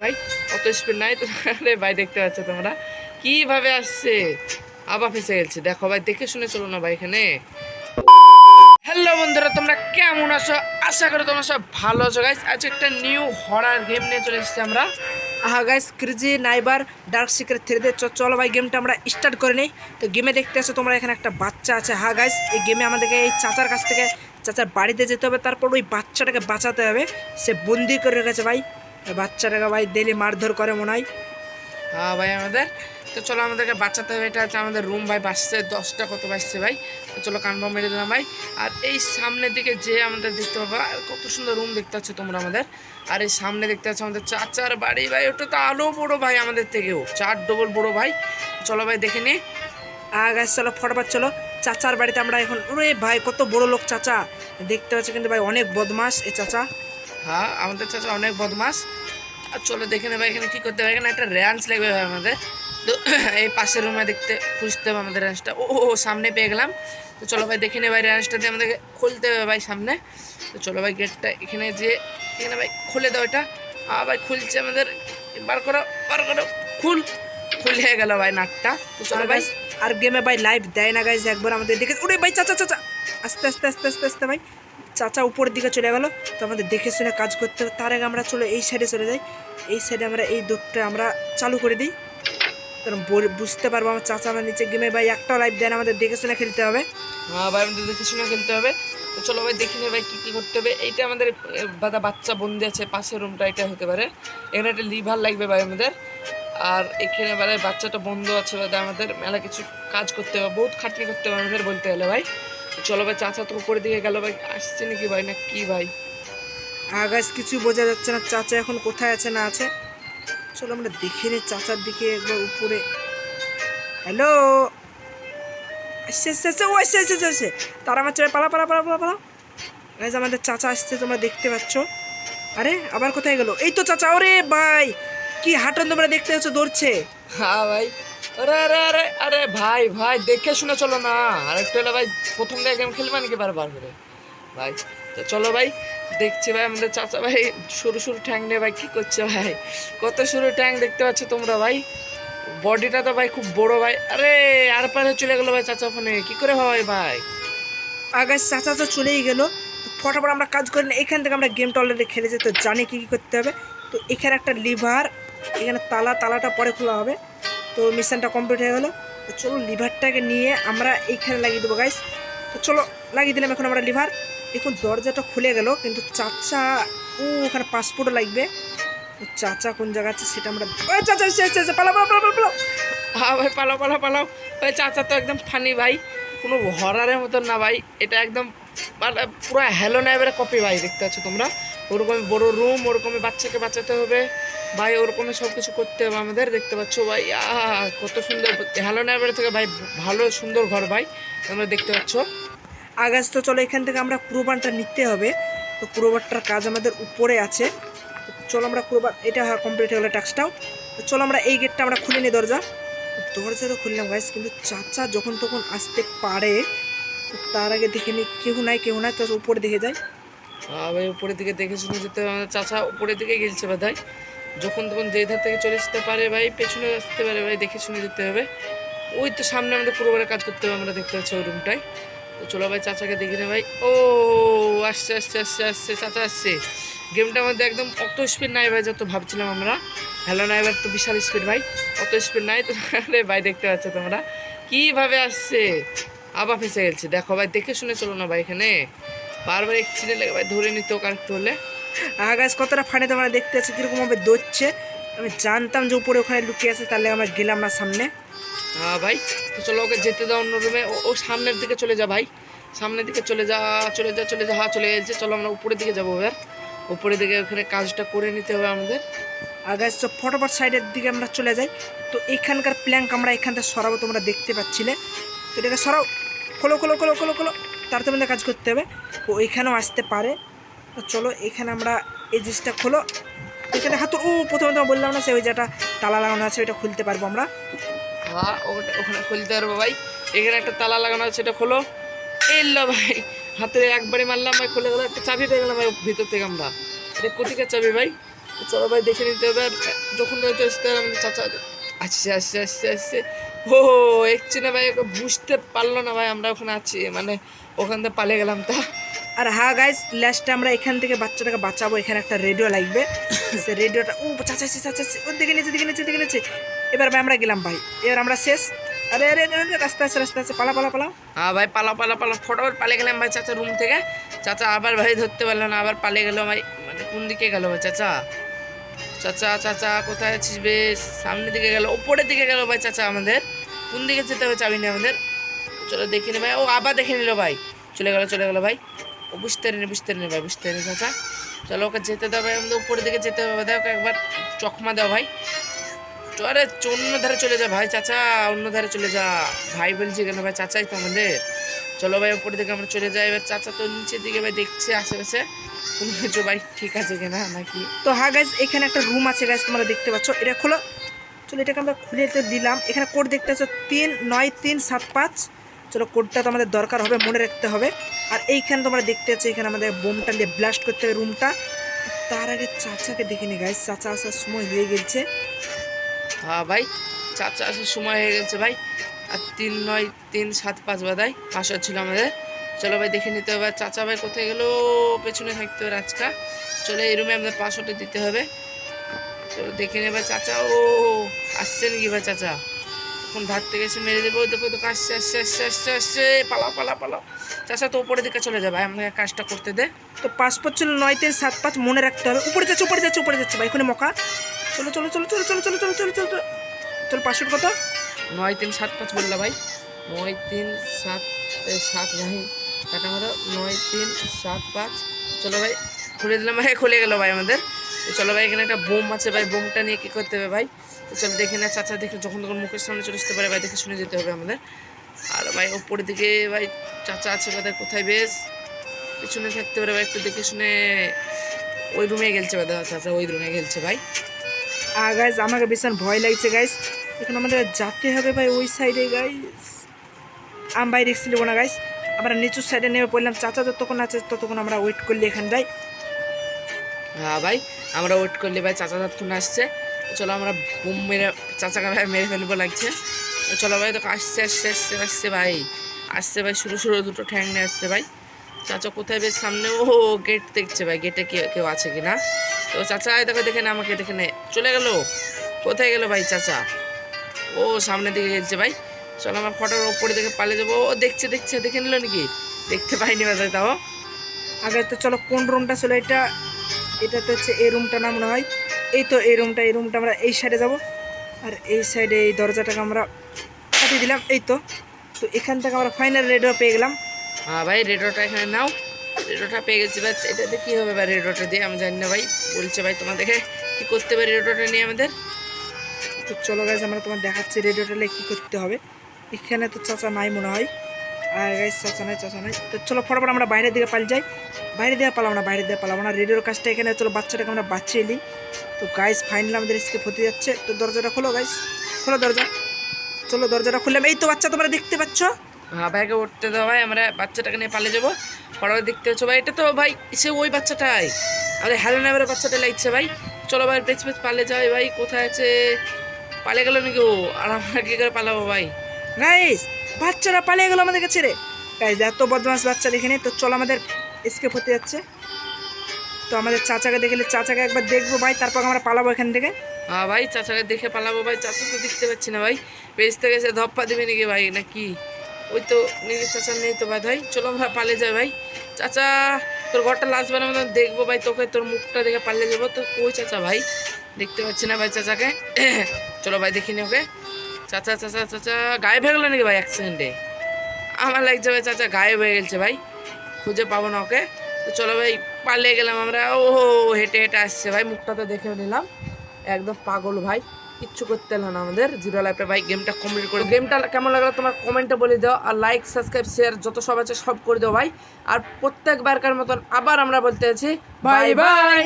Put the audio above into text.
ভাই অত স্পিড নাই তো আরে ভাই, দেখতে পাচ্ছ তোমরা। কীভাবে আসছে? আবার ফেসে গেছে। দেখো ভাই, দেখে শুনে চলো না ভাই এখানে। হ্যালো বন্ধুরা, তোমরা কেমন আছো? আশা করি তোমরা সব ভালো আছো। গাইস আজ একটা নিউ হরার গেম নিয়ে চলে এসেছি আমরা। হ্যাঁ guys crazy neighbour dark secret three দিয়ে চলো ভাই গেমটা আমরা স্টার্ট করে নিই। তো গেমে দেখতে আসো তোমরা এখানে একটা বাচ্চা আছে। হ্যাঁ গাইস এই গেমে আমাদেরকে এই চাচার কাছ থেকে, চাচার বাড়িতে যেতে হবে। তারপর ওই বাচ্চাটাকে বাঁচাতে হবে। সে বন্দি করে রেখেছে ভাই। বাচ্চাটাকে ভাই ডেলি মারধর করে মনে হয়। হ্যাঁ ভাই আমাদের। তো চলো আমাদেরকে বাঁচাতে হবে এটা হচ্ছে আমাদের রুম ভাই বাসছে দশটা কত বাসছে ভাই? তো চলো কনফার্ম মেরে দিলাম ভাই। আর এই সামনের দিকে যে আমাদের দেখতে পাবো আর কত সুন্দর রুম দেখতে পাচ্ছ তোমরা আমাদের। আর এই সামনে দেখতে পাচ্ছ আমাদের চাচার বাড়ি ভাই ওটা তো আলো বড়ো ভাই আমাদের থেকেও চার ডবল বড়ো ভাই। চলো ভাই দেখে নি। গাইস চলো ফটাফট চলো। চাচার বাড়িতে আমরা এখন ওরে ভাই কত বড় লোক চাচা। দেখতে পাচ্ছি কিন্তু ভাই অনেক বদমাস এই চাচা। হ্যাঁ আমাদের চাচা অনেক বদমাস। আর চলো দেখে নেবে এখানে কী করতে হবে। এখানে একটা র্যাঞ্চ লাগবে ভাই আমাদের। তো এই পাশের রুমে দেখতে খুঁজতে হবে আমাদের র্যাঞ্চটা ও ও, সামনে পেয়ে গেলাম। তো চলো ভাই দেখে নেবে র্যাঞ্চটা দিয়ে আমাদেরকে খুলতে হবে ভাই সামনে। তো চলো ভাই গেটটা এখানে যে এখানে ভাই খুলে দাও এটা। ভাই খুলছে আমাদের। বার করো বার করো। খুল। খুলে গেল ভাই নাটটা। তো চলো ভাই। আর গেমে ভাই লাইভ দেয় না গাইজ একবার আমাদের দেখে ওরে ভাই চাচা চাচা আস্তে আস্তে আস্তে আস্তে আস্তে ভাই। চাচা উপরের দিকে চলে গেল। তো আমাদের দেখে শুনে কাজ করতে হবে। তার আগে আমরা চলো এই সাইডে চলে যাই। এই সাইডে আমরা এই দৌড়টা আমরা চালু করে দিই। কারণ বুঝতে পারব আমার চাচা আমার নিচে গেমে ভাই একটাও লাইভ দেয় আমাদের দেখে শুনে খেলতে হবে। হ্যাঁ ভাই, আমাদের দেখে শুনে খেলতে হবে। তো চলো ভাই, দেখি ভাই কী কী করতে হবে। এইটা আমাদের দাদা বাচ্চা বন্দি আছে, পাশের রুমটা এটা হতে পারে। এখানে একটা লিভার লাগবে ভাই আমাদের। আর এখানে এবারে বাচ্চাটা বন্ধ আছে বাদা আমাদের। মেলা কিছু কাজ করতে হবে, বহুত খাটনি করতে হবে আমাদের বলতে গেলে ভাই। চলো ভাই চাচা তো উপরে দিকে গেল ভাই আসছে নাকি ভাই না কি ভাই? আগাজ কিছু বোঝা যাচ্ছে না চাচা এখন কোথায় আছে না আছে। চলো আমরা দেখে নিই চাচার দিকে একবার উপরে। হ্যালো ও তারা আমার চলে পালা পালা পালা পালা পালা। গাইজ আমাদের চাচা আসছে তোমরা দেখতে পাচ্ছ। আরে আবার কোথায় গেল? এই তো চাচা ওরে ভাই কি হাঁটন তোমরা দেখতে পাচ্ছ দৌড়ছে। হ্যাঁ ভাই। আরে আরে আরে আরে, ভাই ভাই, দেখে শুনে চলো না। আর একটু ভাই, প্রথম দিয়ে গেম খেলবে নাকি বারবার করে? ভাই, তো চলো ভাই, দেখছি ভাই, আমাদের চাচা ভাই সরু সরু ট্যাং নিয়ে ভাই কী করছে ভাই? কত সরু ট্যাং দেখতে পাচ্ছ তোমরা ভাই? বডিটা তো ভাই খুব বড় ভাই। আরে, আর পারে চলে গেলো ভাই চাচা ফোনে। কি করে হয় ভাই? আগাজ চাচা তো চলেই গেল। ফটাফট আমরা কাজ করি না। এখান থেকে আমরা গেমটা অলরেডি খেলেছি, তো জানি কী কী করতে হবে। তো এখানে একটা লিভার এখানে তালা, তালাটা পরে খোলা হবে। তো মিশনটা কমপ্লিট হয়ে গেলো। তো চলো লিভারটাকে নিয়ে আমরা এইখানে লাগিয়ে দেবো গাইস তো চলো লাগিয়ে দিলাম এখন আমরা লিভার। এখন দরজাটা খুলে গেল কিন্তু চাচা ও ওখানে পাসপোর্টও লাগবে। তো চাচা কোন জায়গা আছে সেটা আমরা চাচা এসে পালা পালা পালা পালা, পালা হ্যাঁ ভাই পালাও পালাও পালাও। ভাই চাচা তো একদম ফানি ভাই। কোনো হরারের মতন না ভাই। এটা একদম পুরো হ্যালো নাইবের কপি ভাই দেখতে পাচ্ছ তোমরা? ওরকমই বড় রুম ওরকমই বাচ্চাকে বাঁচাতে হবে। ভাই, ওরকমই সব কিছু করতে হবে আমাদের। দেখতে পাচ্ছ, ভাই কত সুন্দর হ্যালো নাইবের থেকে, ভাই, ভালো সুন্দর ঘর, ভাই, তোমরা দেখতে পাচ্ছ। আগাজ তো চলো, এখান থেকে আমরা কুরবানটা নিতে হবে। তো কুরবানটার কাজ আমাদের উপরে আছে। চলো, আমরা কুরবান, এটা কমপ্লিট হয়ে গেলো টাস্কটাও তো চলো, আমরা এই গেটটা আমরা খুলে নিই, দরজা। দরজা তো খুললাম গাইস কিন্তু চাচা যখন তখন আসতে পারে তার আগে দেখে নিই, কেউ নাই কেউ নাই, তো উপরে দেখে যাই। ভাই উপরের দিকে দেখে শুনে যেতে হবে। চাচা উপরের দিকে গেলছে বোধহয়। যখন তখন যে ধার থেকে চলে আসতে পারে ভাই, পেছনে আসতে পারে ভাই, দেখে শুনে যেতে হবে। ওই তো সামনে আমাদের পুরোবারে কাজ করতে হবে, আমরা দেখতে পাচ্ছি ওই রুমটায় তো চলো ভাই, চাচাকে দেখি না ভাই। ও, আসছে আসছে আসছে আসছে, চাচা আসছে। গেমটার মধ্যে একদম অত স্পিড নাই ভাই, যত ভাবছিলাম আমরা। হ্যালো না এবার তো বিশাল স্পিড ভাই। অত স্পিড নাই তো ভাই, দেখতে পাচ্ছ তোমরা। কীভাবে আসছে? আবার ফেসে গেছে। দেখো ভাই, দেখে শুনে চলো না ভাই এখানে। বারবার এক্সিডেন্ট ভাই ধরে নিতে হোক আরেকটু হলে। আগাজ কতটা ফানে তোমরা দেখতে আছো কীরকমভাবে দৌড়ছে। আমি জানতাম যে উপরে ওখানে লুকিয়ে আছে তাহলে আমরা গেলাম না সামনে। হ্যাঁ ভাই তো চলো ওকে যেতে দাও অন্য রুমে ও সামনের দিকে চলে যা ভাই। সামনের দিকে চলে যা চলে যা চলে যা হ্যাঁ চলে গেছে চলো আমরা উপরের দিকে যাব এবার। উপরের দিকে ওখানে কাজটা করে নিতে হবে আমাদের। আগাজ তো ফটোফট সাইডের দিকে আমরা চলে যাই। তো এখানকার প্ল্যাঙ্ক আমরা এখান থেকে সরাবো তোমরা দেখতে পাচ্ছিলে। তো এটাকে সরাও। খোলো খোলো খোলো খোলো খোলো। তার তোমাদের কাজ করতে হবে। ও এখানেও আসতে পারে। তো চলো, এখানে আমরা এই জিনিসটা খোলো। এখানে হাত, ও প্রথমে তো বললাম না, সে ওই যেটা তালা লাগানো আছে, ওইটা খুলতে পারব আমরা। হ্যাঁ ওটা ওখানে খুলতে পারব ভাই। এখানে একটা তালা লাগানো আছে সেটা খোলো। এলো ভাই, হাতে একবারে মারলাম ভাই, খুলে গেলো, একটা চাবি পেয়ে গেলাম ভাই, ভিতর থেকে আমরা। এটা কোথেকে চাবি ভাই? চলো ভাই, দেখে নিতে হবে। আর যখন চলে আসতে হবে আমাদের চাচা আসছে আসছে আসছে আসছে। ও একছি না ভাই, ওকে বুঝতে পারল না ভাই, আমরা ওখানে আছি। মানে ওখান থেকে পালিয়ে গেলাম তা। আর হ্যাঁ গাইস লাস্টে আমরা এখান থেকে বাচ্চাটাকে বাঁচাবো এখানে একটা রেডিও লাগবে। সে রেডিওটা ও চাচা চাচা চাচা ও দেখে নিচ্ছে দেখে নিচ্ছে দেখে নিচ্ছে এবার ভাই আমরা গেলাম ভাই। এবার আমরা শেষ। আরে আরে রাস্তা আছে রাস্তা আছে। পালা পালা পালা হ্যাঁ ভাই পালা পালা পালা ফটোফট পালিয়ে গেলাম ভাই চাচা রুম থেকে। চাচা আবার ভাই ধরতে পারল না আবার পালিয়ে গেলো ভাই। মানে কোন দিকে গেল ভাই চাচা? চাচা চাচা কোথায় আছিস বেশ সামনের দিকে গেল ওপরের দিকে গেল ভাই চাচা আমাদের। কোন দিকে যেতে হবে চাবি আমাদের। চলো দেখে নি ভাই। ও আবার দেখে নিল ভাই। চলে গেল চলে গেল ভাই। ও বুঝতে পারিনি বুঝতে পারিনি ভাই, বুঝতে পারিনি চাচা। চলো ওকে যেতে দাও ভাই, আমাদের উপরের দিকে যেতে হবে। ওকে একবার চকমা দাও ভাই। আরে অন্য ধারে চলে যা ভাই চাচা, অন্য ধারে চলে যা। ভাই বলছি কেন ভাই চাচাই তো আমাদের। চলো ভাই উপরের দিকে আমরা চলে যাই। এবার চাচা তো নিচের দিকে ভাই দেখছে আশেপাশে। কোনো কিছু ভাই ঠিক আছে কিনা নাকি? তো হ্যাঁ গাইস এখানে একটা রুম আছে গাইস তোমরা দেখতে পাচ্ছ। এটা খোলো। চলো এটাকে আমরা খুলে দিলাম। এখানে কোড দেখতে পাচ্ছ, তিন, নয়, তিন, সাত, পাঁচ। চলো কোডটা তো আমাদের দরকার হবে, মনে রাখতে হবে। আর এইখানে তোমরা দেখতে পাচ্ছ, এখানে আমাদের বোমটা দিয়ে ব্লাস্ট করতে হবে রুমটা তার আগে চাচাকে দেখে নি গাইস চাচা আসার সময় হয়ে গেছে। হ্যাঁ ভাই, চাচা আসার সময় হয়ে গেছে ভাই। আর তিন নয়, তিন সাত পাঁচ বাদাই পাঁচশো ছিল আমাদের। চলো ভাই, দেখে নিতে হবে। চাচা ভাই কোথায় গেলো? পেছনে থাকতে হবে আজকা চলো এই রুমে আমাদের পাঁচশোটা দিতে হবে। চলো দেখে নেবে চাচা। ও, আসছে নাকি ভাই চাচা? এখন ধার থেকে এসে মেরে দেবো দেখো দেখো আসছে আসছে আসছে আসছে আসছে পালাও পালা পালাও। চাচা তো উপরের দিকে চলে যাবে আমাকে কাজটা করতে দে। তো পাসপোর্ট ছিল নয় তিন সাত পাঁচ মনে রাখতে হবে। উপরে যাচ্ছে উপরে যাচ্ছে উপরে যাচ্ছে ভাই এখানে মকা। চলো চলো চলো চলো চলো চলো চলো চলো চলো চলো। চলো পাসপোর্ট কত? নয় তিন সাত পাঁচ বলল ভাই। নয় তিন সাত সাত ভাই। কাটা মারো নয় তিন সাত পাঁচ। চলো ভাই খুলে দিলাম ভাই খুলে গেল ভাই আমাদের। তো চলো ভাই, এখানে একটা বোম আছে ভাই, বোমটা নিয়ে কী করতে হবে ভাই? তো চলো দেখে না, চাচা দেখে যখন তখন মুখের সামনে চলে আসতে পারে ভাই, দেখে শুনে যেতে হবে আমাদের। আর ভাই, ওপরের দিকে ভাই, চাচা আছে ভাই কোথায় বেশ? পিছনে থাকতে পারে ভাই, একটু দেখে শুনে। ওই রুমে গেলছে দেখা চাচা ওই রুমে গেলছে ভাই। আর গাইজ আমাকে ভীষণ ভয় লাগছে গাইজ এখন আমাদের যেতে হবে ভাই, ওই সাইডে গাইজ আম ভাই রিক্স নেব না গাইজ আমরা নিচুর সাইডে নেমে পড়লাম, চাচা যতক্ষণ আছে ততক্ষণ আমরা ওয়েট করলি এখান ভাই হ্যাঁ ভাই, আমরা ওয়েট করলে ভাই, চাচা ততক্ষণ আসছে? চলো আমরা বুম মেরে, চাচাকে ভাই মেরে ফেলব লাগছে। চলো ভাই তো আসছে আসছে আসছে আসছে ভাই। আসছে ভাই, শুরু শুরু, দুটো ঠ্যাং নিয়ে আসছে ভাই। চাচা কোথায় বেশ সামনে, ও গেট দেখছে ভাই গেটে কেউ কেউ আছে কি না তো চাচা দেখো, দেখে না আমাকে, দেখে নে। চলে গেল? কোথায় গেল ভাই চাচা? ও, সামনের দিকে গেছে ভাই। চলো আমার ফটোর ওপরে দেখে পালিয়ে যাব। ও, দেখছে দেখছে, দেখে নিল নাকি? দেখতে পাইনি ভাই তাও। আগে তো চলো কোন রুমটা ছিল, এটা এটা তো হচ্ছে এই রুমটা না মনে হয়। এই তো এই রুমটা এই রুমটা আমরা এই সাইডে যাব। আর এই সাইডে এই দরজাটাকে আমরা কাটিয়ে দিলাম এই তো। তো এখান থেকে আমরা ফাইনাল রেডিও পেয়ে গেলাম। হ্যাঁ ভাই রেডিওটা এখানে নাও। রেডিওটা পেয়ে গেছি ভাই এটাতে কী হবে ভাই রেডিওটা দিয়ে? আমি জানি না ভাই বলছে ভাই তোমাদেরকে কী করতে পারি রেডিওটা নিয়ে আমাদের? তো চলো গাইজ আমরা তোমার দেখাচ্ছি রেডিওটা নিয়ে কী করতে হবে। এখানে তো চাচা নাই মনে হয়। আর গাইজ চাচা নাই চাচা তো চলো ফটাফট আমরা বাইরের দিকে পালিয়ে যাই। বাইরে দিয়ে পালাবো না বাইরে দিয়ে পালাবো না। রেডিওর কাজটা এখানে, চলো বাচ্চাটাকে আমরা বাঁচিয়ে নিই। তো গাইজ ফাইনালি আমাদের স্কেপ হতে যাচ্ছে। তো দরজাটা খোলো গাইজ খোলো দরজা। চলো দরজাটা খুললাম এই তো বাচ্চা, তোমরা দেখতে পাচ্ছ? হ্যাঁ ভাইকে উঠতে দাও ভাই, আমরা বাচ্চাটাকে নিয়ে পালিয়ে যাব। পরে দেখতে হচ্ছে ভাই, এটা তো ভাই, সে ওই বাচ্চাটাই। আমাদের হ্যালো নেভারের বাচ্চাটা লাগছে ভাই। চলো ভাই পেছ পেছ পালিয়ে যাই ভাই। কোথায় আছে? পালিয়ে গেল নাকি ও? আর আমরা কী করে পালাবো ভাই? গাইজ বাচ্চারা পালিয়ে গেলো আমাদেরকে ছেড়ে গাইজ এত বদমাস বাচ্চা দেখে তো চলো আমাদের স্কেপ হতে যাচ্ছে। তো আমাদের চাচাকে দেখলে চাচাকে একবার দেখব ভাই, তারপর আমরা পালাবো এখান থেকে। হ্যাঁ ভাই, চাচাকে দেখে পালাবো ভাই, চাচা তো দেখতে পাচ্ছি না ভাই। থেকে এসে ধপ্পা দেবে নাকি ভাই না নাকি? ওই তো নিজের চাচা নেই তো ভাই ভাই। চলো আমরা পালিয়ে যাই ভাই। চাচা, তোর ঘরটা লাস্ট বার আমরা দেখব ভাই, তোকে তোর মুখটা দেখে পালিয়ে যাব। তো কই চাচা ভাই, দেখতে পাচ্ছি না ভাই চাচাকে। চলো ভাই দেখিনি ওকে। চাচা চাচা চাচা গায়েব হয়ে গেলো নাকি ভাই এক সেকেন্ডে আমার লাগছে ভাই চাচা গায়েব হয়ে গেছে ভাই। খুঁজে পাবো না ওকে। তো চলো ভাই পালিয়ে গেলাম আমরা। ও হেঁটে হেঁটে আসছে ভাই। মুখটা তো দেখেও নিলাম। একদম পাগল ভাই। কিচ্ছু করতে হলো না আমাদের। জিরো লাইফে ভাই গেমটা কমপ্লিট করে গেমটা কেমন লাগল তোমার কমেন্টে বলে দাও। আর লাইক সাবস্ক্রাইব শেয়ার যত সব আছে সব করে দাও ভাই। আর প্রত্যেকবারকার মতন আবার আমরা বলতে আছি বাই বাই